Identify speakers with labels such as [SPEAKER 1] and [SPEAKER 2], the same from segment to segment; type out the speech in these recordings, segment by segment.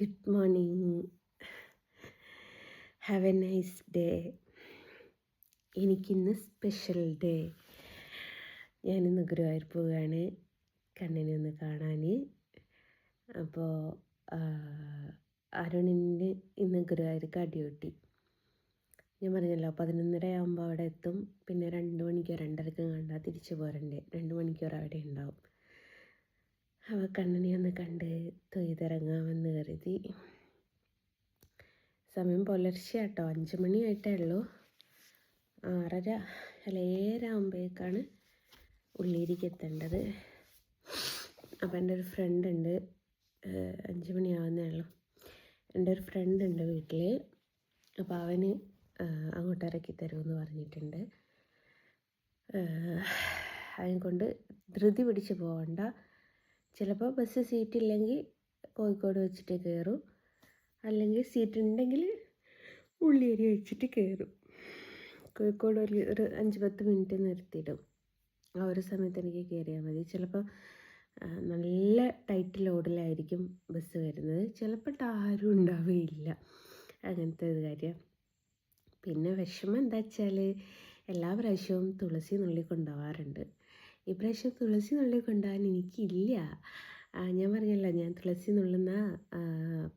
[SPEAKER 1] Good morning have a nice day എനിക്കിന്ന് special day ഞാനിന്ന് ഗുരുവായൂർ പോവുകയാണ്. കണ്ണിനെ ഒന്ന് കാണാൻ അപ്പോൾ അരുണിന് ഇന്ന് ഗുരുവായൂർക്ക് അടിയൊട്ടി. ഞാൻ പറഞ്ഞല്ലോ പതിനൊന്നര ആകുമ്പോൾ അവിടെ എത്തും. പിന്നെ രണ്ട് മണിക്കോ രണ്ടരക്കും കണ്ടാൽ തിരിച്ചു പോരണ്ടേ. രണ്ട് മണിക്കൂർ അവിടെ ഉണ്ടാവും. അവ കണ്ണനെ ഒന്ന് കണ്ട് തൊയ്തിറങ്ങാമെന്ന് കരുതി. സമയം പുലർച്ചെ കേട്ടോ അഞ്ച് മണിയായിട്ടേ ഉള്ളൂ. ആറര അല്ല ഏഴാകുമ്പോഴേക്കാണ് ഉള്ളിയിലേക്ക് എത്തേണ്ടത്. അപ്പം എന്റെ ഒരു ഫ്രണ്ട് ഉണ്ട്. അഞ്ച് മണിയാവുന്നേ ഉള്ളൂ. എന്റെ ഒരു ഫ്രണ്ട് ഉണ്ട് വീട്ടിൽ അപ്പോൾ അവന് അങ്ങോട്ട് ഇറക്കി തരുമെന്ന് പറഞ്ഞിട്ടുണ്ട്. അതിനെ കൊണ്ട് ധൃതി പിടിച്ച് പോകണ്ട ചിലപ്പോൾ ബസ് സീറ്റ് ഇല്ലെങ്കിൽ കോഴിക്കോട് വെച്ചിട്ട് കയറും അല്ലെങ്കിൽ സീറ്റ് ഉണ്ടെങ്കിൽ ഉള്ളിയേരി വെച്ചിട്ട് കയറും കോഴിക്കോട് ഒരു ഒരു അഞ്ച് പത്ത് മിനിറ്റ് നിർത്തിയിടും ആ ഒരു സമയത്ത് എനിക്ക് കയറിയാൽ മതി. ചിലപ്പോൾ നല്ല ടൈറ്റ് ലോഡിലായിരിക്കും ബസ് വരുന്നത്. ചിലപ്പോൾ ആരും ഉണ്ടാവുകയില്ല അങ്ങനത്തെ ഒരു കാര്യം. പിന്നെ വിഷമം എന്താ വെച്ചാൽ എല്ലാ പ്രാവശ്യവും തുളസി നുള്ളി കൊണ്ടുപോകാറുണ്ട് ഇപ്രാവശ്യം തുളസി നുള്ളി കൊണ്ടുപോകാൻ എനിക്കില്ല. ഞാൻ പറഞ്ഞല്ലോ ഞാൻ തുളസി നുള്ളുന്ന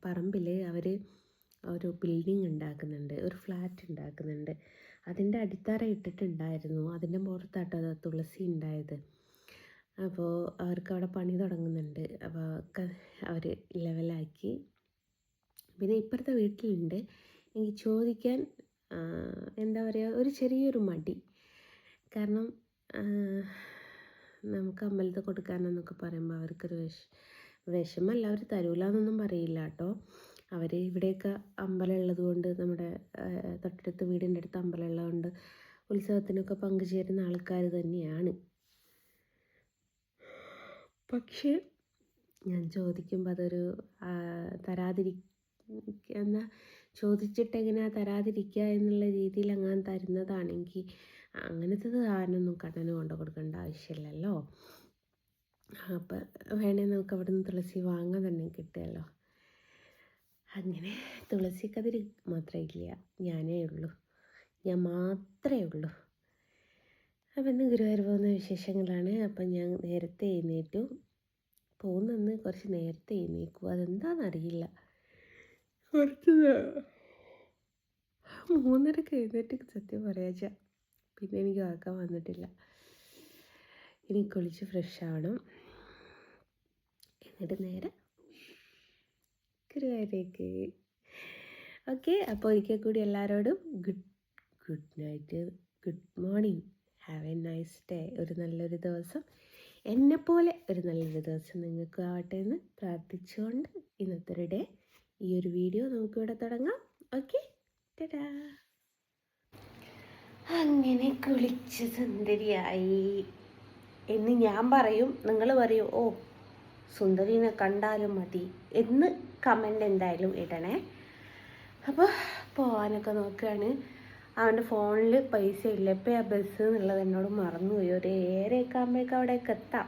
[SPEAKER 1] പറമ്പിൽ അവർ ഒരു ബിൽഡിംഗ് ഉണ്ടാക്കുന്നുണ്ട് ഒരു ഫ്ലാറ്റ് ഉണ്ടാക്കുന്നുണ്ട്. അതിന്റെ അടിത്തറ ഇട്ടിട്ടുണ്ടായിരുന്നു. അതിന്റെ പുറത്താട്ടോ തുളസി ഉണ്ടായത്. അപ്പോൾ അവർക്ക് അവിടെ പണി തുടങ്ങുന്നുണ്ട്. അപ്പോൾ അവർ ലെവലാക്കി പിന്നെ ഇപ്പുറത്തെ വീട്ടിലുണ്ട്. എനിക്ക് ചോദിക്കാൻ എന്താ പറയുക ഒരു ചെറിയൊരു മടി. കാരണം നമുക്ക് അമ്പലത്തിൽ കൊടുക്കാനെന്നൊക്കെ പറയുമ്പോൾ അവർക്കൊരു വിഷ വിഷമല്ല അവർ തരൂല എന്നൊന്നും പറയില്ല കേട്ടോ. അവർ ഇവിടെയൊക്കെ അമ്പലം ഉള്ളതുകൊണ്ട് നമ്മുടെ തൊട്ടടുത്ത് വീടിന്റെ അടുത്ത് അമ്പലം ഉള്ളതുകൊണ്ട് ഉത്സവത്തിനൊക്കെ പങ്കുചേരുന്ന ആൾക്കാർ തന്നെയാണ്. പക്ഷേ ഞാൻ ചോദിക്കുമ്പോൾ അതൊരു തരാതിരി എന്നാ ചോദിച്ചിട്ട് എങ്ങനെയാണ് തരാതിരിക്കുക എന്നുള്ള രീതിയിൽ അങ്ങനെ തരുന്നതാണെങ്കിൽ അങ്ങനത്തെ സാധനമൊന്നും കണ്ണന് കൊണ്ടു കൊടുക്കേണ്ട ആവശ്യമില്ലല്ലോ. അപ്പം വേണമെങ്കിൽ നമുക്ക് അവിടെ നിന്ന് തുളസി വാങ്ങാൻ തന്നെ കിട്ടുമല്ലോ അങ്ങനെ തുളസി കതിരി മാത്രമേ ഇല്ല. ഞാനേ ഉള്ളൂ. ഞാൻ മാത്രമേ ഉള്ളൂ. അപ്പം ഇന്ന് ഗുരുവായൂർ പോകുന്ന വിശേഷങ്ങളാണ്. അപ്പം ഞാൻ നേരത്തെ എഴുന്നേറ്റു. പോകുന്നെന്ന് കുറച്ച് നേരത്തെ എഴുന്നേക്കും. അതെന്താണെന്നറിയില്ല കുറച്ച് മൂന്നരക്ക് എഴുന്നേറ്റ് സത്യം പറയാച്ച. പിന്നെ എനിക്ക് ഉറക്കം വന്നിട്ടില്ല. ഇനി കുളിച്ച് ഫ്രഷ് ആവണം. എന്നിട്ട് നേരെ ഗുരുവായൂരേക്ക്. ഓക്കെ അപ്പോൾ ഒരിക്കൽ കൂടി എല്ലാവരോടും good good night good morning have a nice day ഒരു നല്ലൊരു ദിവസം. എന്നെപ്പോലെ ഒരു നല്ലൊരു ദിവസം നിങ്ങൾക്ക് ആവട്ടെ എന്ന് പ്രാർത്ഥിച്ചുകൊണ്ട് ഇന്നത്തെ ഡേ ഈ ഒരു വീഡിയോ നമുക്കിവിടെ തുടങ്ങാം. ഓക്കെ ടാ അങ്ങനെ കുളിച്ച് സുന്ദരിയായി എന്ന് ഞാൻ പറയും. നിങ്ങൾ പറയും ഓ സുന്ദരിനെ കണ്ടാലും മതി എന്ന് കമന്റ് എന്തായാലും ഇടണേ. അപ്പോൾ പോകാനൊക്കെ നോക്കുകയാണ്. അവന്റെ ഫോണിൽ പൈസ ഇല്ല. ഇപ്പോൾ ആ ബസ് എന്നുള്ളത് എന്നോട് മറന്നുപോയി. ഒരു ഏഴരയൊക്കെ ആകുമ്പോഴേക്കും അവിടേക്ക് എത്താം.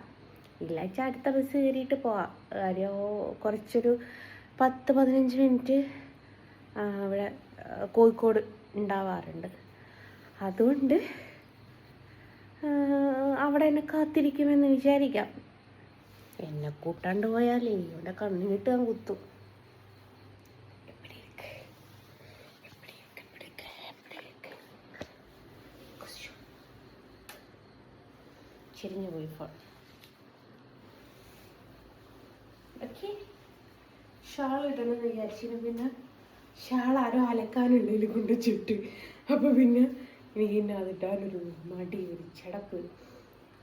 [SPEAKER 1] ഇല്ലാച്ച അടുത്ത ബസ് കയറിയിട്ട് പോവാം. കാര്യം കുറച്ചൊരു പത്ത് പതിനഞ്ച് മിനിറ്റ് അവിടെ കോഴിക്കോട് ഉണ്ടാവാറുണ്ട്. അതുകൊണ്ട് അവിടെ എന്നെ കാത്തിരിക്കുമെന്ന് വിചാരിക്കാം. എന്നെ കൂട്ടാണ്ട് പോയാൽ ഇവിടെ കണ്ണിനിട്ട് ഞാൻ കുത്തും. ചെരിഞ്ഞു പോയി ഫോൺ ഷാൾ ഇടണമെന്ന് വിചാരിച്ചിരുന്നു. പിന്നെ ഷാൾ ആരോ അലക്കാനുള്ളിൽ കൊണ്ട് ചുട്ട്. അപ്പോൾ പിന്നെ എനിക്ക് പിന്നെ അതിട്ടാനൊരു മടി ഒരു ചടപ്പ്.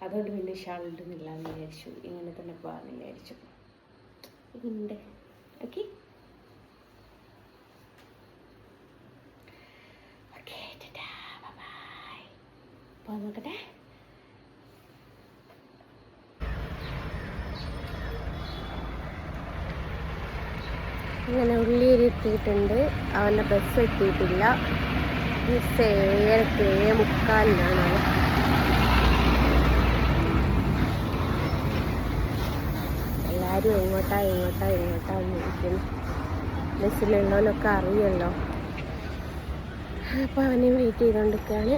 [SPEAKER 1] അതുകൊണ്ട് പിന്നെ ഷാൾ ഇടുന്നില്ല എന്ന് വിചാരിച്ചു. ഇങ്ങനെ തന്നെ പോകാമെന്ന് വിചാരിച്ചു. ഉണ്ട് ഓക്കെ പോകാൻ നോക്കട്ടെ. അങ്ങനെ ഉള്ളിയിൽ എത്തിയിട്ടുണ്ട് അവന്റെ ബസ് എത്തിയിട്ടില്ല. ബസ് ഏഴരക്ക് ഏഴ് മുക്കാലിനാണ് എല്ലാവരും എങ്ങോട്ടാ എങ്ങോട്ടാ എങ്ങോട്ടാ ചോദിക്കുന്നു ബസ്സിലുള്ളവരൊക്കെ അറിയുമല്ലോ അപ്പോൾ അവനെ വെയിറ്റ് ചെയ്തുകൊണ്ടിരിക്കുകയാണ്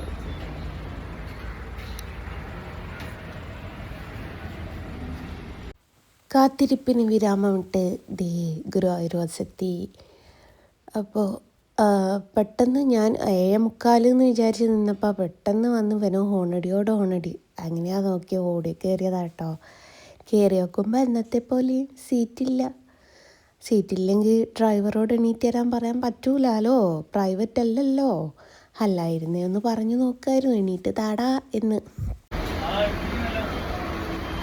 [SPEAKER 1] കാത്തിരിപ്പിന് വിരാമമിട്ട് ദേ ഗുരു വസത്തി അപ്പോൾ പെട്ടെന്ന് ഞാൻ ഏഴ് മുക്കാലെന്ന് വിചാരിച്ച് നിന്നപ്പോൾ പെട്ടെന്ന് വന്ന് വനോ ഹോണടിയോട് ഹോണടി. അങ്ങനെയാ നോക്കി ഓടി കയറിയതാട്ടോ കയറി നോക്കുമ്പോൾ എന്നത്തെ പോലെ സീറ്റില്ല. സീറ്റില്ലെങ്കിൽ ഡ്രൈവറോട് എണീറ്റ് തരാൻ പറയാൻ പറ്റൂലാലോ? പ്രൈവറ്റ് അല്ലല്ലോ. അല്ലായിരുന്നേ ഒന്ന് പറഞ്ഞു നോക്കായിരുന്നു. എണീറ്റ് താടാ എന്ന്.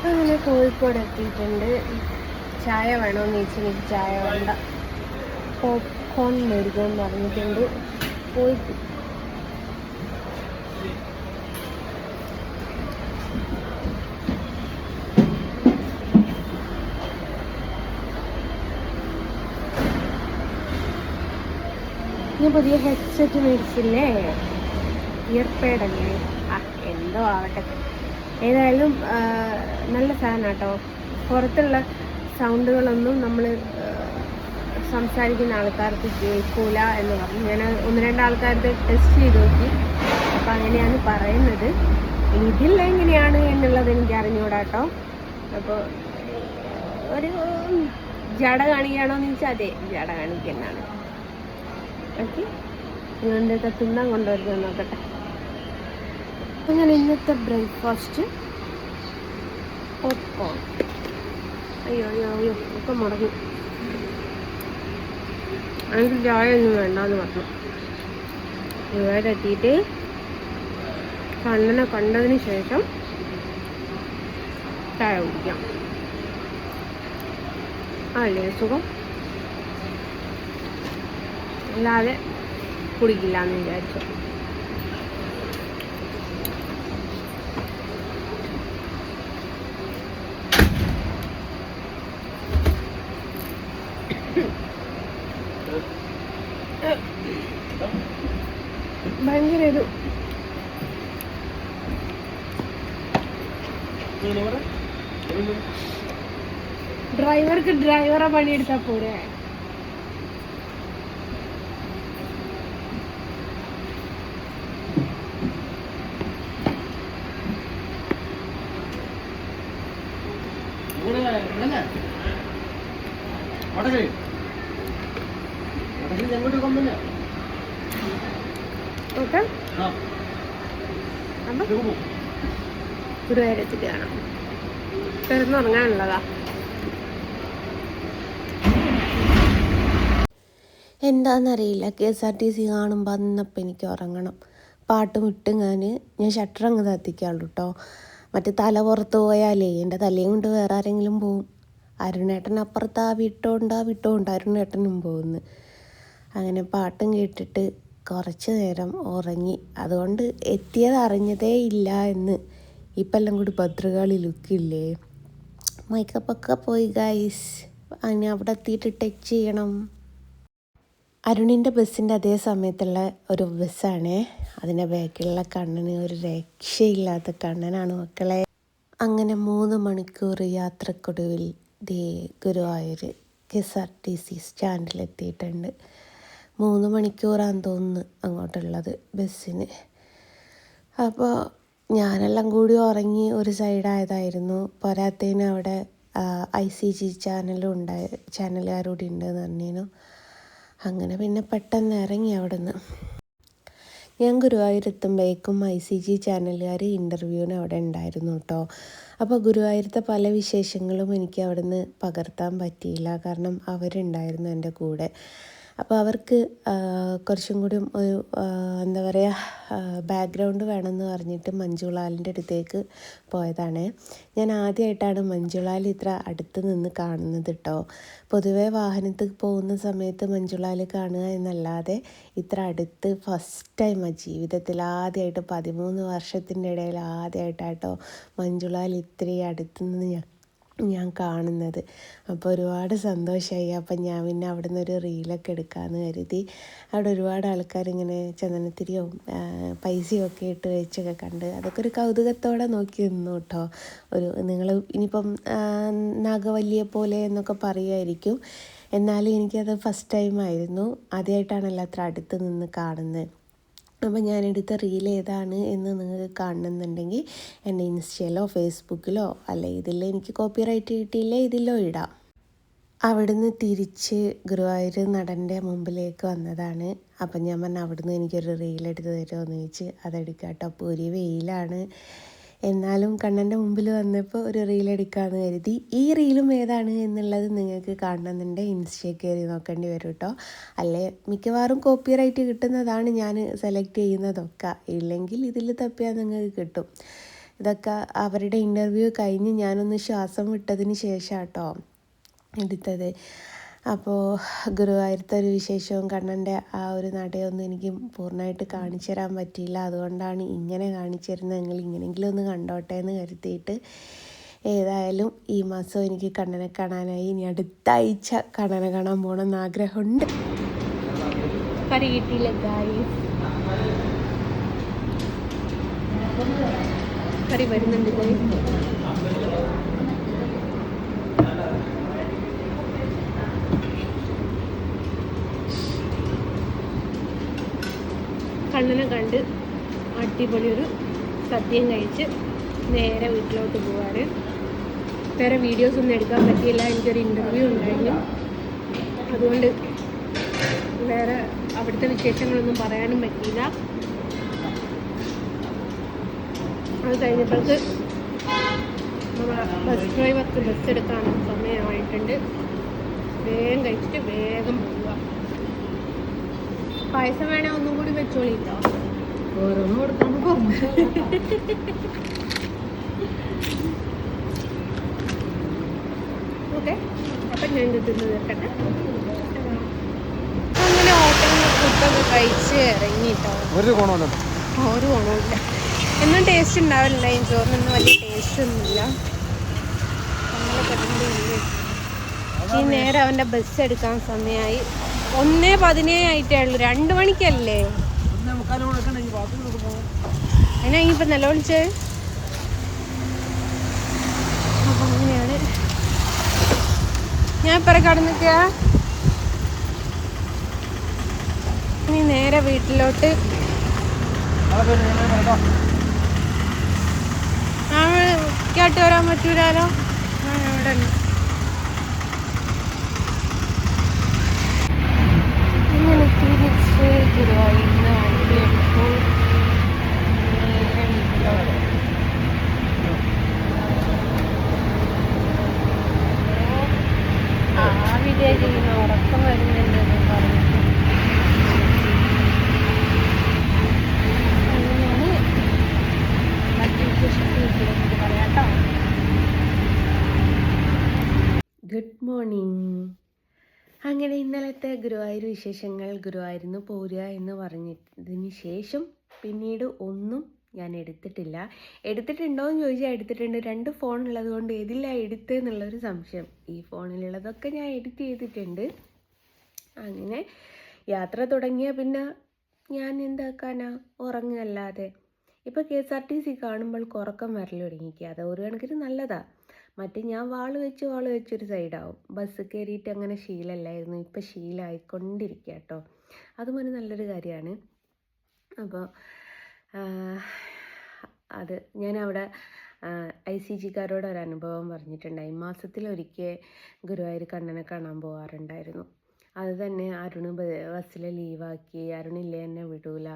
[SPEAKER 1] അങ്ങനെ കോഴിക്കോട് എത്തിയിട്ടുണ്ട് ചായ വേണമെന്ന് ചോദിച്ചാൽ എനിക്ക് ചായ വേണ്ട. പോപ്കോൺ മേടിക്കാൻ പറഞ്ഞിട്ടുണ്ട്. പോയി. ഞാൻ പുതിയ ഹെഡ്സെറ്റ് മേടിച്ചില്ലേ? ഇയർപേഡ് അല്ലേ? ആ എന്തോ ആവട്ടെ. ഏതായാലും നല്ല സാധനം കേട്ടോ പുറത്തുള്ള സൗണ്ടുകളൊന്നും നമ്മൾ സംസാരിക്കുന്ന ആൾക്കാർക്ക് കേൾക്കൂല എന്ന് പറഞ്ഞു. ഞാൻ ഒന്ന് രണ്ട് ടെസ്റ്റ് ചെയ്ത് നോക്കി. അപ്പം അങ്ങനെയാണ് പറയുന്നത്. ഇതിൽ എങ്ങനെയാണ് എന്നുള്ളത് എനിക്ക് അറിഞ്ഞുകൂടാട്ടോ കേട്ടോ അപ്പോൾ ഒരു ജട കാണിക്കുകയാണോ എന്ന് ചോദിച്ചാൽ അതെ ജട കാണിക്കുന്നതാണ് ഓക്കെ. നിങ്ങളുടെ തിന്നാൻ കൊണ്ടുവരുന്നത് നോക്കട്ടെ. അപ്പം ഞാൻ ഇന്നത്തെ ബ്രേക്ക്ഫാസ്റ്റ് പോപ്കോൺ അയ്യോ അയ്യോ അയ്യോ ഒക്കെ മുടങ്ങി. എനിക്ക് ചായ ഒന്നും വേണ്ട എന്ന് പറഞ്ഞു. ഇവിടെ എത്തിയിട്ട് കണ്ണനെ കണ്ടതിന് ശേഷം ചായ കുടിക്കാം. അല്ലേ സുഖം? അല്ലാതെ കുടിക്കില്ല എന്ന് വിചാരിച്ചു. ഭയങ്കര ഒരു ഡ്രൈവർക്ക് ഡ്രൈവറെ പണിയെടുത്താ പോരെ ഓക്കെ അപ്പം ഗുരുവായൂരത്തിട്ട് കാണാം കിടന്നുറങ്ങാനുള്ളതാ എന്താണെന്നറിയില്ല K S R T C കാണുമ്പോൾ അന്നപ്പം എനിക്ക് ഉറങ്ങണം. പാട്ട് വിട്ടും ഞാൻ ഞാൻ ഷട്ടർ അങ്ങ് തത്തിക്കാളൂ കേട്ടോ മറ്റേ തല പുറത്ത് പോയാലേ എന്റെ തലയും കൊണ്ട് വേറെ ആരെങ്കിലും പോവും. അരുണേട്ടൻ അപ്പുറത്ത് ആ വിട്ടോണ്ട് ആ വിട്ടോണ്ട് അരുണേട്ടനും പോകുന്നു അങ്ങനെ പാട്ടും കേട്ടിട്ട് കുറച്ച് നേരം ഉറങ്ങി. അതുകൊണ്ട് എത്തിയത് അറിഞ്ഞതേ ഇല്ല എന്ന് ഇപ്പം എല്ലാം കൂടി ഭദ്രകാളി ലുക്കില്ലേ? മൈക്കപ്പൊക്കെ പോയി ഗൈസ് അതിന് അവിടെ എത്തിയിട്ട് ടച്ച് ചെയ്യണം. അരുണിന്റെ ബസ്സിന്റെ അതേ സമയത്തുള്ള ഒരു ബസ്സാണേ. അതിന്റെ ബാക്കിലുള്ള കണ്ണന് ഒരു രക്ഷയില്ലാത്ത കണ്ണനാണ് മക്കളെ. അങ്ങനെ മൂന്ന് മണിക്കൂർ യാത്രക്കൊടുവിൽ ദേ Guruvayur K S R T C സ്റ്റാൻഡിലെത്തിയിട്ടുണ്ട്. മൂന്ന് മണിക്കൂറാന്ന് തോന്നുന്നു അങ്ങോട്ടുള്ളത് ബസ്സിന്. അപ്പോൾ ഞാനെല്ലാം കൂടി ഉറങ്ങി ഒരു സൈഡായതായിരുന്നു. പോരാത്തതിന് അവിടെ ഐ സി ജി ചാനലും ഉണ്ടായി ചാനലുകാരോട് ഉണ്ടെന്ന് പറഞ്ഞേനു അങ്ങനെ പിന്നെ പെട്ടെന്ന് ഇറങ്ങി അവിടുന്ന്. ഞാൻ ഗുരുവായൂരെത്തുമ്പോഴേക്കും ഐ സി ജി ചാനലുകാർ ഇന്റർവ്യൂവിന് അവിടെ ഉണ്ടായിരുന്നു കേട്ടോ. അപ്പോൾ ഗുരുവായൂരത്തെ പല വിശേഷങ്ങളും എനിക്ക് അവിടുന്ന് പകർത്താൻ പറ്റിയില്ല. കാരണം അവരുണ്ടായിരുന്നു എന്റെ കൂടെ. അപ്പോൾ അവർക്ക് കുറച്ചും കൂടി ഒരു എന്താ പറയുക ബാക്ക്ഗ്രൗണ്ട് വേണമെന്ന് പറഞ്ഞിട്ട് മഞ്ജുളാലിന്റെ അടുത്തേക്ക് പോയതാണ്. ഞാൻ ആദ്യമായിട്ടാണ് മഞ്ജുളാൽ ഇത്ര അടുത്ത് നിന്ന് കാണുന്നത് കേട്ടോ പൊതുവേ വാഹനത്തിൽ പോകുന്ന സമയത്ത് മഞ്ജുളാൽ കാണുക എന്നല്ലാതെ ഇത്ര അടുത്ത് ഫസ്റ്റ് ടൈമാണ് ജീവിതത്തിൽ ആദ്യമായിട്ട് പതിമൂന്ന് വർഷത്തിന്റെ ഇടയിൽ ആദ്യമായിട്ടാട്ടോ മഞ്ജുളാൽ ഇത്രയും അടുത്ത് നിന്ന് ഞാൻ ഞാൻ കാണുന്നത്. അപ്പോൾ ഒരുപാട് സന്തോഷമായി അപ്പം ഞാൻ പിന്നെ അവിടെ നിന്ന് ഒരു റീലൊക്കെ എടുക്കാമെന്ന് കരുതി. അവിടെ ഒരുപാട് ആൾക്കാർ ഇങ്ങനെ ചന്ദനത്തിരിയും പൈസയും ഒക്കെ ഇട്ട് വെച്ചൊക്കെ കണ്ട് അതൊക്കെ ഒരു കൗതുകത്തോടെ നോക്കി നിന്നു കേട്ടോ ഒരു നിങ്ങൾ ഇനിയിപ്പം നാഗവല്ലിയെ പോലെ എന്നൊക്കെ പറയുമായിരിക്കും എന്നാലും എനിക്കത് ഫസ്റ്റ് ടൈം ആയിരുന്നു. ആദ്യമായിട്ടാണല്ലോ അത്ര അടുത്ത് നിന്ന് കാണുന്നത്. അപ്പോൾ ഞാൻ എടുത്ത റീൽ ഏതാണ് എന്ന് നിങ്ങൾക്ക് കാണുന്നുണ്ടെങ്കിൽ എന്റെ ഇൻസ്റ്റയിലോ ഫേസ്ബുക്കിലോ അല്ല ഇതിൽ എനിക്ക് കോപ്പി റൈറ്റ് കിട്ടിയില്ല ഇതിലോ ഇടാം. അവിടുന്ന് തിരിച്ച് ഗുരുവായൂർ നടന്റെ മുമ്പിലേക്ക് വന്നതാണ്. അപ്പം ഞാൻ പറഞ്ഞു അവിടുന്ന് എനിക്കൊരു റീൽ എടുത്ത് തരുമോ എന്ന് ചോദിച്ച് അതെടുക്കാം കേട്ടോ അപ്പോൾ ഒരു വെയിലാണ്. എന്നാലും കണ്ണന്റെ മുമ്പിൽ വന്നപ്പോൾ ഒരു റീൽ എടുക്കാമെന്ന് കരുതി. ഈ റീലും ഏതാണ് എന്നുള്ളത് നിങ്ങൾക്ക് കാണണമെന്നുണ്ട് ഇൻസ്റ്റയിൽ കയറി നോക്കേണ്ടി വരും കേട്ടോ അല്ലേ മിക്കവാറും കോപ്പിറൈറ്റ് കിട്ടുന്നതാണ് ഞാൻ സെലക്ട് ചെയ്യുന്നതൊക്കെ. ഇല്ലെങ്കിൽ ഇതിൽ തപ്പിയാൽ നിങ്ങൾക്ക് കിട്ടും. ഇതൊക്കെ അവരുടെ ഇന്റർവ്യൂ കഴിഞ്ഞ് ഞാനൊന്ന് ശ്വാസം വിട്ടതിന് ശേഷം കേട്ടോ എടുത്തത്. അപ്പോൾ ഗുരുവായൂരത്തെ ഒരു വിശേഷവും കണ്ണന്റെ ആ ഒരു നടയൊന്നും എനിക്ക് പൂർണമായിട്ട് കാണിച്ചു തരാൻ പറ്റിയില്ല. അതുകൊണ്ടാണ് ഇങ്ങനെ കാണിച്ചു തരുന്നത്. നിങ്ങൾ ഇങ്ങനെങ്കിലും ഒന്ന് കണ്ടോട്ടെ എന്ന് കരുതിയിട്ട് ഏതായാലും ഈ മാസം എനിക്ക് കണ്ണനെ കാണാനായി ഇനി അടുത്ത ആഴ്ച കണ്ണനെ കാണാൻ പോകണമെന്ന് ആഗ്രഹമുണ്ട്. കറി വരുന്നുണ്ട് കണ്ണനെ കണ്ട് അടിപൊളി ഒരു സദ്യയും കഴിച്ച് നേരെ വീട്ടിലോട്ട് പോവാറ് വേറെ വീഡിയോസ് ഒന്നും എടുക്കാൻ പറ്റിയില്ല. എനിക്കൊരു ഇന്റർവ്യൂ ഉണ്ടായിരുന്നു. അതുകൊണ്ട് വേറെ അവിടുത്തെ വിശേഷങ്ങളൊന്നും പറയാനും പറ്റിയില്ല. അത് കഴിഞ്ഞപ്പോഴേക്ക് ബസ് ഡ്രൈവർക്ക് ബസ് എടുക്കാൻ സമയമായിട്ടുണ്ട്. വേഗം കഴിച്ചിട്ട് വേഗം പോവുക പായസം വേണേ ഒന്നും കൂടി വെച്ചോളിട്ടോ.
[SPEAKER 2] ഓരോന്ന് കൊടുക്കാൻ പറഞ്ഞു
[SPEAKER 1] ഓക്കെ അപ്പം ഞാൻ തിന്ന് തീർക്കട്ടെ. അങ്ങനെ ഹോട്ടലിൽ ഫുഡൊക്കെ കഴിച്ച് ഇറങ്ങിട്ടോ.
[SPEAKER 2] ഒരു ഗുണമല്ലോ
[SPEAKER 1] ഒരു ഗുണമില്ല എന്നും ടേസ്റ്റ് ഉണ്ടാവില്ല ഈ ചോറിനൊന്നും വലിയ ടേസ്റ്റ് ഒന്നുമില്ല. ഈ നേരം അവന്റെ ബസ് എടുക്കാൻ സമയമായി ഒന്നേ പതിനേഴ് ആയിട്ടേ ഉള്ളൂ രണ്ട് മണിക്കല്ലേ? എന്നാ ഇനിയിപ്പോൾ നിലവിളിച്ചത് അപ്പം അങ്ങനെയാണ്. ഞാൻ ഇപ്പറ കടന്നിക്കുക ഇനി നേരെ വീട്ടിലോട്ട്. കേട്ട് വരാൻ പറ്റൂലാലോ? ഞാൻ ഇവിടെ ഉണ്ട് ഇങ്ങനെ വണ്ടി എടുത്തു നേരെ വീട്ടിലോട്ട് ആ വിജയിക്കുന്ന ഉറക്കം വരുന്നുണ്ടെന്ന് പറയാം ഗുഡ് മോർണിംഗ് അങ്ങനെ ഇന്നലത്തെ ഗുരുവായൂർ വിശേഷങ്ങൾ ഗുരുവായൂരിന്ന് പോരുക എന്ന് പറഞ്ഞതിന് ശേഷം പിന്നീട് ഒന്നും ഞാൻ എടുത്തിട്ടില്ല. എടുത്തിട്ടുണ്ടോ എന്ന് ചോദിച്ചാൽ എടുത്തിട്ടുണ്ട്. രണ്ട് ഫോൺ ഉള്ളത് കൊണ്ട് ഏതില്ല എടുത്തത് എന്നുള്ളൊരു സംശയം. ഈ ഫോണിലുള്ളതൊക്കെ ഞാൻ എഡിറ്റ് ചെയ്തിട്ടുണ്ട്. അങ്ങനെ യാത്ര തുടങ്ങിയ പിന്നെ ഞാൻ എന്താക്കാനാ? ഉറങ്ങല്ലാതെ ഇപ്പോൾ K S R T C കാണുമ്പോൾ ഉറക്കം വരൽ തുടങ്ങിക്കുക അത് ഒരു കണക്കിന് നല്ലതാ. മറ്റേ ഞാൻ വാൾ വെച്ച് വാൾ വെച്ചൊരു സൈഡാവും. ബസ് കയറിയിട്ട് അങ്ങനെ ശീലമല്ലായിരുന്നു ഇപ്പം ശീലമായിക്കൊണ്ടിരിക്കുക കേട്ടോ അതും ഒരു നല്ലൊരു കാര്യമാണ്. അപ്പോൾ അത് ഞാൻ അവിടെ ഐ സി ജിക്കാരോട് ഒരു അനുഭവം പറഞ്ഞിട്ടുണ്ടായി. മാസത്തിലൊരിക്കൽ ഗുരുവായൂർ കണ്ണനെ കാണാൻ പോകാറുണ്ടായിരുന്നു അത് തന്നെ അരുണ് ബസ്സിൽ ലീവാക്കി അരുണില്ലേ എന്നെ വിടൂല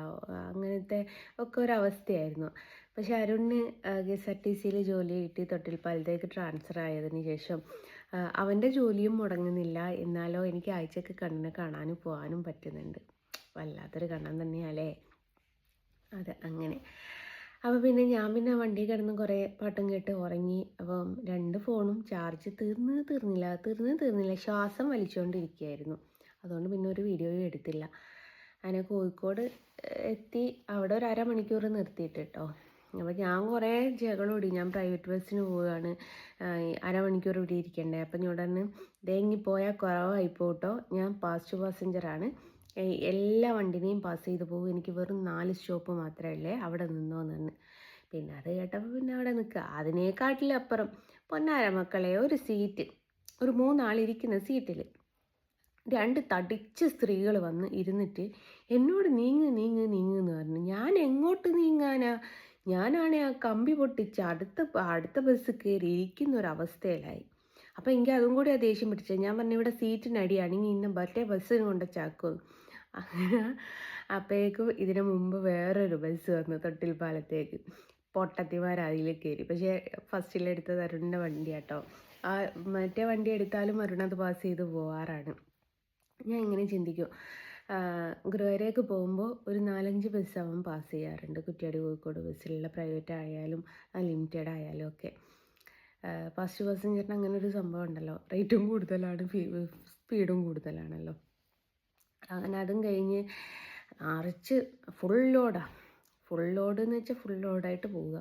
[SPEAKER 1] അങ്ങനത്തെ ഒക്കെ ഒരവസ്ഥയായിരുന്നു പക്ഷെ അരുണിന് കെ എസ് ആർ ടി സിയിൽ ജോലി കിട്ടി തൊട്ടിൽപ്പാലത്തേക്ക് ട്രാൻസ്ഫർ ആയതിനു ശേഷം. അവന്റെ ജോലിയും മുടങ്ങുന്നില്ല. എന്നാലോ എനിക്ക് ആഴ്ചക്ക് കണ്ണിനെ കാണാനും പോകാനും പറ്റുന്നുണ്ട്. വല്ലാത്തൊരു കണ്ണൻ തന്നെയാലേ അതെ അങ്ങനെ. അപ്പോൾ പിന്നെ ഞാൻ പിന്നെ വണ്ടി കിടന്ന് കുറേ പാട്ടും കേട്ട് ഉറങ്ങി. അപ്പം രണ്ട് ഫോണും ചാർജ് തീർന്ന് തീർന്നില്ല തീർന്ന് തീർന്നില്ല. ശ്വാസം വലിച്ചുകൊണ്ടിരിക്കുകയായിരുന്നു അതുകൊണ്ട് പിന്നെ ഒരു വീഡിയോയും എടുത്തില്ല. അങ്ങനെ കോഴിക്കോട് എത്തി. അവിടെ ഒരു അരമണിക്കൂർ നിർത്തിയിട്ട് കേട്ടോ അപ്പോൾ ഞാൻ കുറേ ജകളോടി ഞാൻ പ്രൈവറ്റ് ബസ്സിന് പോവുകയാണ് അരമണിക്കൂർ ഇവിടെ ഇരിക്കണ്ടേ. അപ്പം ഞാൻ ഉടനെ തേങ്ങി പോയാൽ കുറവായി പോട്ടോ. ഞാൻ പാസ്റ്റ് പാസഞ്ചറാണ് എല്ലാ വണ്ടിനെയും പാസ് ചെയ്ത് പോകും. എനിക്ക് വെറും നാല് സ്റ്റോപ്പ് മാത്രമല്ലേ അവിടെ നിന്നോ നിന്ന് പിന്നെ അത് കേട്ടപ്പോൾ പിന്നെ അവിടെ നിൽക്കുക അതിനേക്കാട്ടിലപ്പുറം പൊന്നാര മക്കളെ ഒരു സീറ്റ് ഒരു മൂന്നാളിരിക്കുന്ന സീറ്റിൽ രണ്ട് തടിച്ച സ്ത്രീകൾ വന്ന് ഇരുന്നിട്ട് എന്നോട് നീങ്ങ് നീങ്ങ് നീങ്ങ് എന്ന് പറഞ്ഞു. ഞാൻ എങ്ങോട്ട് നീങ്ങാനാ? ഞാനാണെ ആ കമ്പി പൊട്ടിച്ച് അടുത്ത അടുത്ത ബസ് കയറി ഇരിക്കുന്ന ഒരു അവസ്ഥയിലായി അപ്പോൾ എനിക്ക് അതും കൂടി ആ ദേഷ്യം പിടിച്ചത് ഞാൻ പറഞ്ഞു ഇവിടെ സീറ്റിനടിയാണ് ഇനി ഇന്ന് മറ്റേ ബസ്സിന് കൊണ്ട് ചാക്കും. അങ്ങനെ അപ്പോഴേക്കും ഇതിന് മുമ്പ് വേറൊരു ബസ് വന്നു തൊട്ടിൽ പാലത്തേക്ക്. പൊട്ടത്തിമാർ അതിൽ കയറി പക്ഷേ ഫസ്റ്റിലെടുത്തത് അരുണിന്റെ വണ്ടിയാട്ടോ. ആ മറ്റേ വണ്ടി എടുത്താലും അരുൺ അത് പാസ് ചെയ്ത് പോവാറാണ്. ഞാൻ ഇങ്ങനെ ചിന്തിക്കും. ആ, ഗുരുവായൂരേക്ക് പോകുമ്പോൾ ഒരു നാലഞ്ച് ബസ് അവൻ പാസ് ചെയ്യാറുണ്ട്. കുറ്റിയാടി കോഴിക്കോട് ബസ്സിലുള്ള പ്രൈവറ്റ് ആയാലും ലിമിറ്റഡ് ആയാലും ഒക്കെ. ഫസ്റ്റ് പാസഞ്ചറിന് അങ്ങനെ ഒരു സംഭവം ഉണ്ടല്ലോ. റേറ്റും കൂടുതലാണ് സ്പീഡും കൂടുതലാണല്ലോ. അങ്ങനെ അതും കഴിഞ്ഞ് അരച്ച് ഫുൾ ലോഡാണ് ഫുൾ ലോഡ് എന്ന് വെച്ചാൽ ഫുൾ ലോഡായിട്ട് പോവുക.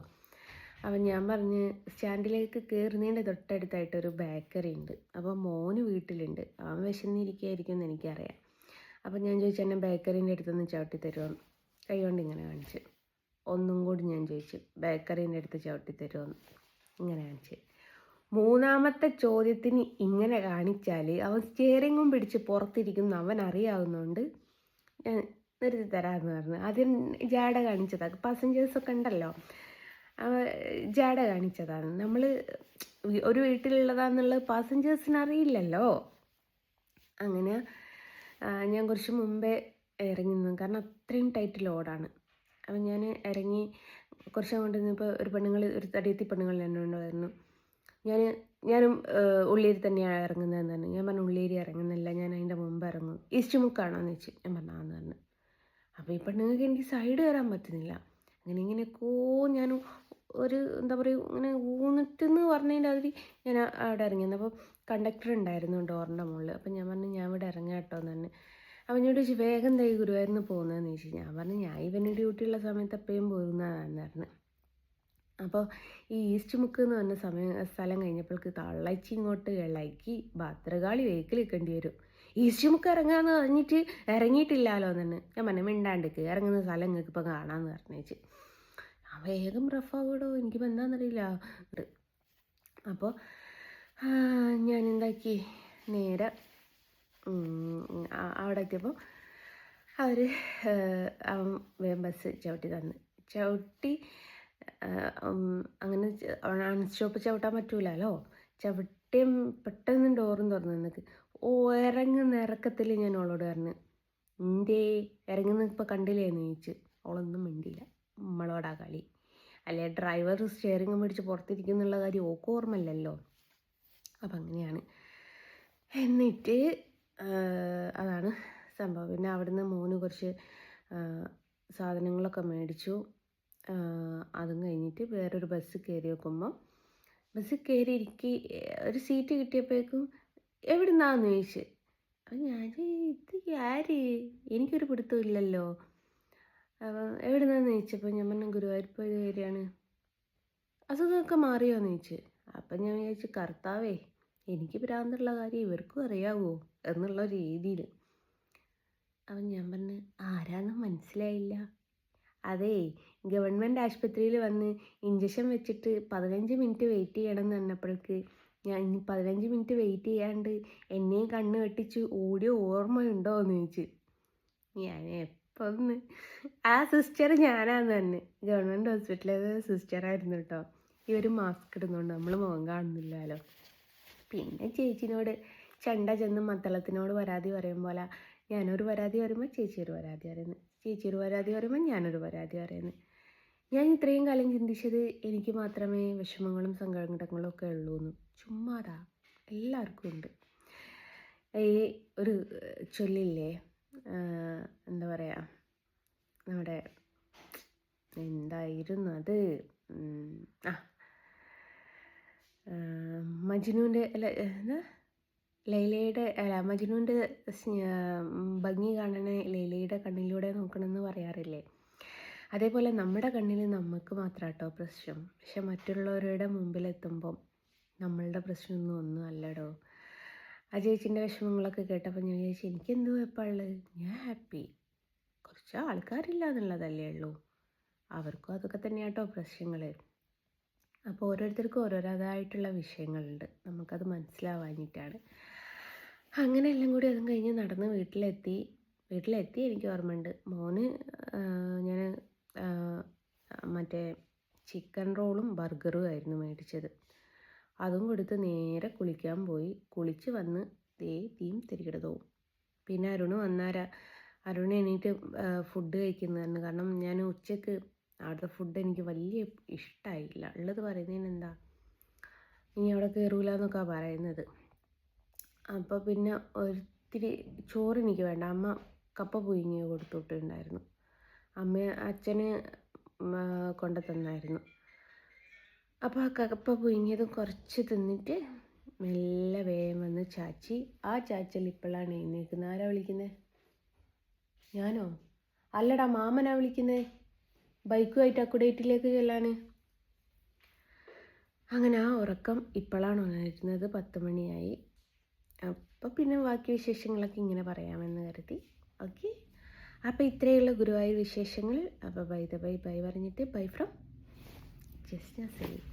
[SPEAKER 1] അപ്പം ഞാൻ പറഞ്ഞ് സ്റ്റാൻഡിലേക്ക് കയറുന്നതിന്റെ തൊട്ടടുത്തായിട്ടൊരു ബേക്കറി ഉണ്ട്. അപ്പോൾ മോന് വീട്ടിലുണ്ട്. അവൻ വിശന്നിരിക്കുകയായിരിക്കും എന്ന് എനിക്കറിയാം. അപ്പം ഞാൻ ചോദിച്ചു എന്നെ ബേക്കറീന്റെ അടുത്തൊന്ന് ചവിട്ടി കൈ കൊണ്ട് ഇങ്ങനെ കാണിച്ച്. ഒന്നും കൂടി ഞാൻ ചോദിച്ചു. ബേക്കറീന്റെ അടുത്ത് ചവിട്ടി തരുമോ ഇങ്ങനെ കാണിച്ച്. മൂന്നാമത്തെ ചോദ്യത്തിന് ഇങ്ങനെ കാണിച്ചാൽ അവൻ സ്റ്റിയറിങ്ങും പിടിച്ച് പുറത്തിരിക്കുന്ന. അവൻ അറിയാവുന്നതുകൊണ്ട് ഞാൻ നിർത്തി തരാമെന്ന് പറഞ്ഞു. ആദ്യം ജാട കാണിച്ചതാണ് പാസഞ്ചേഴ്സൊക്കെ ഉണ്ടല്ലോ. ജാട കാണിച്ചതാണ്. നമ്മൾ ഒരു വീട്ടിലുള്ളതാന്നുള്ളത് പാസഞ്ചേഴ്സിന് അറിയില്ലല്ലോ. അങ്ങനെ ഞാൻ കുറച്ച് മുമ്പേ ഇറങ്ങി നിന്നു. കാരണം അത്രയും ടൈറ്റ് ലോഡാണ് അപ്പം ഞാൻ ഇറങ്ങി കുറച്ച് അങ്ങോട്ട് നിന്നപ്പോൾ ഒരു പെണ്ണുങ്ങൾ ഒരു തടിയത്തി പെണ്ണുങ്ങൾ തന്നെ ഉണ്ടായിരുന്നു ഞാൻ ഞാനും ഉള്ളിയേരി തന്നെയാണ് ഇറങ്ങുന്നതെന്ന് പറഞ്ഞു ഞാൻ പറഞ്ഞു ഉള്ളിയേരി ഇറങ്ങുന്നില്ല. ഞാൻ അതിന്റെ മുമ്പ് ഇറങ്ങും. ഈസ്റ്റ് മുക്കാണോ എന്ന് വെച്ച് ഞാൻ പറഞ്ഞു പറഞ്ഞു അപ്പോൾ ഈ പെണ്ണുങ്ങൾക്ക് എനിക്ക് സൈഡ് കയറാൻ പറ്റുന്നില്ല. അങ്ങനെ ഇങ്ങനെയൊക്കെയോ ഞാൻ ഒരു എന്താ പറയുക ഇങ്ങനെ ഊന്നിട്ടെന്ന് പറഞ്ഞതിന്റെ അതിൽ ഞാൻ അവിടെ ഇറങ്ങിയിരുന്നു അപ്പോൾ കണ്ടക്ടർ ഉണ്ടായിരുന്നു ഡോറിന്റെ മുകളിൽ. അപ്പം ഞാൻ പറഞ്ഞു ഞാൻ ഇവിടെ ഇറങ്ങാം കേട്ടോ എന്ന് പറഞ്ഞു. അപ്പം ഞാൻ ചോദിച്ചു വേഗം തൈ ഗുരുവായൂരിന്ന് പോകുന്നതെന്ന് ചോദിച്ചു. ഞാൻ പറഞ്ഞു ഞാൻ ഇവന് ഡ്യൂട്ടിയുള്ള സമയത്ത് എപ്പോഴും പോകുന്നതാണെന്ന് പറഞ്ഞു. അപ്പോൾ ഈ ഈസ്റ്റ് മുക്ക് എന്ന് പറഞ്ഞ സമയം സ്ഥലം കഴിഞ്ഞപ്പോൾക്ക് തള്ളച്ചി ഇങ്ങോട്ട് ഇളക്കി ഭദ്രകാളി വെഹിക്കിൾ നിൽക്കേണ്ടി വരും. ഈസ്റ്റ് മുക്ക് ഇറങ്ങാന്ന് പറഞ്ഞിട്ട് ഇറങ്ങിയിട്ടില്ലല്ലോ എന്നു ഞാൻ പറഞ്ഞു മിണ്ടാണ്ടിക്ക് ഇറങ്ങുന്ന സ്ഥലം നിങ്ങൾക്ക് ഇപ്പം കാണാമെന്ന് പറഞ്ഞേച്ച് വേഗം റഫാവൂടോ എനിക്കിപ്പോൾ എന്താണെന്നറിയില്ല. അപ്പോൾ ഞാൻ എന്താക്കി നേരെ അവിടെ എത്തിയപ്പോൾ അവർ അവൻ വേഗം ബസ് ചവിട്ടി തന്ന്. ചവിട്ടി അങ്ങനെ അൺസ്റ്റോപ്പ് ചവിട്ടാൻ പറ്റൂലല്ലോ? ചവിട്ടിയും പെട്ടെന്ന് ഡോറും തുറന്നു നിനക്ക് ഓ ഇറങ്ങുന്ന ഇറക്കത്തിൽ ഞാൻ ഓളോട് പറഞ്ഞു എന്റെ ഇറങ്ങുന്ന ഇപ്പോൾ കണ്ടില്ലേന്ന് ചോദിച്ച് ഓളൊന്നും മിണ്ടിയില്ല. നമ്മളോടാ കളി. അല്ലെ ഡ്രൈവർ സ്റ്റിയറിംഗ് പിടിച്ച് പുറത്തിരിക്കുന്നുള്ള കാര്യം ഓക്ക് ഓർമ്മയില്ലല്ലോ? അപ്പം അങ്ങനെയാണ്. എന്നിട്ട് അതാണ് സംഭവം. പിന്നെ അവിടുന്ന് മൂന്ന് കുറച്ച് സാധനങ്ങളൊക്കെ മേടിച്ചു. അതും കഴിഞ്ഞിട്ട് വേറൊരു ബസ് കയറി നോക്കുമ്പോൾ ബസ് കയറി ഇരിക്കി ഒരു സീറ്റ് കിട്ടിയപ്പോഴേക്കും എവിടുന്നാന്ന് ചോദിച്ച്. അപ്പം ഞാൻ ഇത് ആര്? എനിക്കൊരു പിടുത്തം ഇല്ലല്ലോ. അപ്പം എവിടുന്നാന്ന് ചോദിച്ചപ്പോൾ ഞാൻ പറഞ്ഞു ഗുരുവായൂർ വരികയാണ് അസുഖമൊക്കെ മാറിയോന്ന് ചോദിച്ചു. അപ്പം ഞാൻ വിചാരിച്ചു കർത്താവേ എനിക്ക് ഭ്രാന്തുള്ള കാര്യം ഇവർക്കും അറിയാവോ എന്നുള്ള രീതിയിൽ അവൻ ഞാൻ പറഞ്ഞു ആരാന്ന് മനസ്സിലായില്ല. അതേ ഗവൺമെന്റ് ആശുപത്രിയിൽ വന്ന് ഇഞ്ചക്ഷൻ വെച്ചിട്ട് പതിനഞ്ച് മിനിറ്റ് വെയിറ്റ് ചെയ്യണം എന്ന് പറഞ്ഞപ്പോഴേക്ക് ഞാൻ ഇനി പതിനഞ്ച് മിനിറ്റ് വെയിറ്റ് ചെയ്യാണ്ട് എന്നെയും കണ്ണ് വെട്ടിച്ച് ഓടിയ ഓർമ്മയുണ്ടോ എന്ന് ചോദിച്ചു. ഞാൻ ഒന്ന് ആ സിസ്റ്റർ ഞാനാന്ന് തന്നെ ഗവൺമെന്റ് ഹോസ്പിറ്റലിലെ സിസ്റ്ററായിരുന്നു കേട്ടോ. ഈ ഒരു മാസ്ക് ഇടുന്നുണ്ട് നമ്മൾ മുഖം കാണുന്നില്ലല്ലോ. പിന്നെ ചേച്ചിനോട് ചെണ്ട ചെന്ന് മത്തളത്തിനോട് പരാതി പറയും പോലെ ഞാനൊരു പരാതി പറയുമ്പോൾ ചേച്ചി ഒരു പരാതി പറയുന്നു. ചേച്ചി ഒരു പരാതി പറയുമ്പോൾ ഞാനൊരു പരാതി പറയുന്നു. ഞാൻ ഇത്രയും കാലം ചിന്തിച്ചത് എനിക്ക് മാത്രമേ വിഷമങ്ങളും സങ്കടങ്ങളും ഒക്കെ ഉള്ളൂ എന്ന്. ചുമ്മാതാ. എല്ലാവർക്കും ഉണ്ട്. ഈ ഒരു ചൊല്ലില്ലേ? എന്താ പറയുക നമ്മുടെ എന്തായിരുന്നു അത്? ആ. മജ്നുവിന്റെ അല്ല ലൈലയുടെ അല്ല മജ്നുവിന്റെ ഭംഗി കാണണേ ലൈലയുടെ കണ്ണിലൂടെ നോക്കണമെന്ന് പറയാറില്ലേ? അതേപോലെ നമ്മുടെ കണ്ണിൽ നമുക്ക് മാത്രം കേട്ടോ പ്രശ്നം. പക്ഷെ മറ്റുള്ളവരുടെ മുമ്പിലെത്തുമ്പം നമ്മളുടെ പ്രശ്നമൊന്നും ഒന്നും അല്ലടോ. ആ ചേച്ചിന്റെ വിഷമങ്ങളൊക്കെ കേട്ടപ്പോൾ ഞാൻ എനിക്ക് എനിക്കെന്ത് കുഴപ്പമുള്ളത് ഞാൻ ഹാപ്പി. കുറച്ച് ആൾക്കാരില്ല എന്നുള്ളതല്ലേ ഉള്ളൂ. അവർക്കും അതൊക്കെ തന്നെയാട്ടോ പ്രശ്നങ്ങൾ അപ്പോൾ ഓരോരുത്തർക്കും ഓരോരോതായിട്ടുള്ള വിഷയങ്ങളുണ്ട്. നമുക്കത് മനസ്സിലാവാഞ്ഞിട്ടാണ്. അങ്ങനെ എല്ലാം കൂടി അതും കഴിഞ്ഞ് നടന്ന് വീട്ടിലെത്തി. വീട്ടിലെത്തി എനിക്ക് ഓർമ്മയുണ്ട്. മോന് ഞാൻ മറ്റേ ചിക്കൻ റോളും ബർഗറും ആയിരുന്നു മേടിച്ചത്. അതും കൊടുത്ത് നേരെ കുളിക്കാൻ പോയി. കുളിച്ച് വന്ന് തേ തീം തിരികിടതവും പിന്നെ അരുണ് വന്നാരാ? അരുണ് എണീറ്റ് ഫുഡ് കഴിക്കുന്നതായിരുന്നു കാരണം ഞാൻ ഉച്ചയ്ക്ക് അവിടുത്തെ ഫുഡ് എനിക്ക് വലിയ ഇഷ്ടമായില്ല ഉള്ളത് പറയുന്നതിന് എന്താ ഇനി അവിടെ കയറൂല എന്നൊക്കെ പറയുന്നത്. അപ്പോൾ പിന്നെ ഒത്തിരി ചോറ് എനിക്ക് വേണ്ട. അമ്മ കപ്പ പുഴുങ്ങി കൊടുത്തുവിട്ടിട്ടുണ്ടായിരുന്നു. അമ്മ അച്ഛന് കൊണ്ടു തന്നായിരുന്നു. അപ്പോൾ ആ കപ്പ പുഴുങ്ങിയത് കുറച്ച് തിന്നിട്ട് മെല്ലെ വേഗം വന്ന് ചാച്ചി ആ ചാച്ചൽ ഇപ്പോഴാണ് എഴുന്നേക്കുന്നത് ആരാ വിളിക്കുന്നത് ഞാനോ? അല്ലടാ മാമനാ വിളിക്കുന്നത് ബൈക്കുമായിട്ട് അക്കുഡേറ്റിലേക്ക് ചെല്ലാണ് അങ്ങനെ ആ ഉറക്കം ഇപ്പോഴാണ് ഉണരുന്നത്. പത്ത് മണിയായി. അപ്പോൾ പിന്നെ ബാക്കി വിശേഷങ്ങളൊക്കെ ഇങ്ങനെ പറയാമെന്ന് കരുതി. ഓക്കെ. അപ്പോൾ ഇത്രയുള്ള ഗുരുവായൂർ വിശേഷങ്ങൾ. അപ്പോൾ ബൈ ദ ബൈ ബൈ പറഞ്ഞിട്ട് ബൈ ഫ്രം ജസ്റ്റ് സേവ്